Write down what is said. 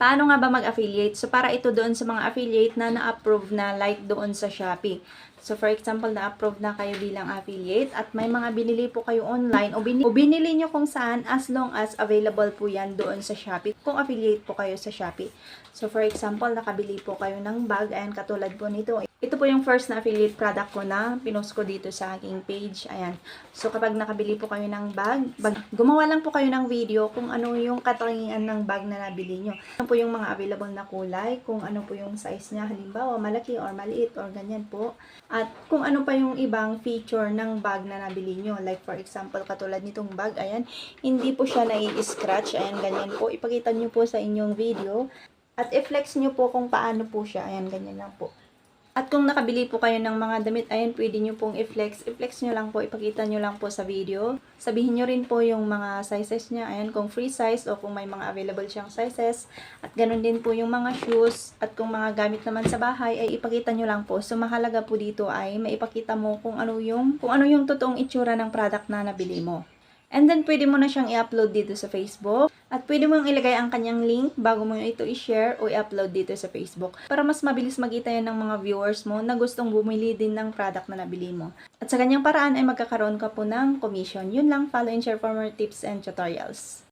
Paano nga ba mag-affiliate? So, para ito doon sa mga affiliate na na-approve na like doon sa Shopee. So, for example, na-approve na kayo bilang affiliate at may mga binili po kayo online o binili, o binili nyo kung saan as long as available po yan doon sa Shopee kung affiliate po kayo sa Shopee. So, for example, nakabili po kayo ng bag. Ayan, katulad po nito. Ito po yung first na affiliate product ko na pinost ko dito sa aking page. Ayan. So, kapag nakabili po kayo ng bag, bag, gumawa lang po kayo ng video kung ano yung katangian ng bag na nabili nyo. Ano po yung mga available na kulay, kung ano po yung size niya, halimbawa malaki or maliit or ganyan po. At kung ano pa yung ibang feature ng bag na nabili nyo. Like for example, katulad nitong bag, ayan, hindi po siya nai-scratch. Ayan, ganyan po. Ipakita nyo po sa inyong video. At i-flex nyo po kung paano po siya. Ayan, ganyan lang po. At kung nakabili po kayo ng mga damit, ayan, pwede nyo pong i-flex. I-flex nyo lang po, ipakita nyo lang po sa video. Sabihin nyo rin po yung mga sizes niya. Ayan, kung free size o kung may mga available siyang sizes. At ganun din po yung mga shoes. At kung mga gamit naman sa bahay, ay ipakita nyo lang po. So, mahalaga po dito ay maipakita mo kung ano yung, kung ano yung totoong itsura ng product na nabili mo. And then, pwede mo na siyang i-upload dito sa Facebook. At pwede mo yung ilagay ang kanyang link bago mo ito i-share o i-upload dito sa Facebook. Para mas mabilis magita yan ng mga viewers mo na gustong bumili din ng product na nabili mo. At sa kanyang paraan ay magkakaroon ka po ng commission. Yun lang, follow and share for more tips and tutorials.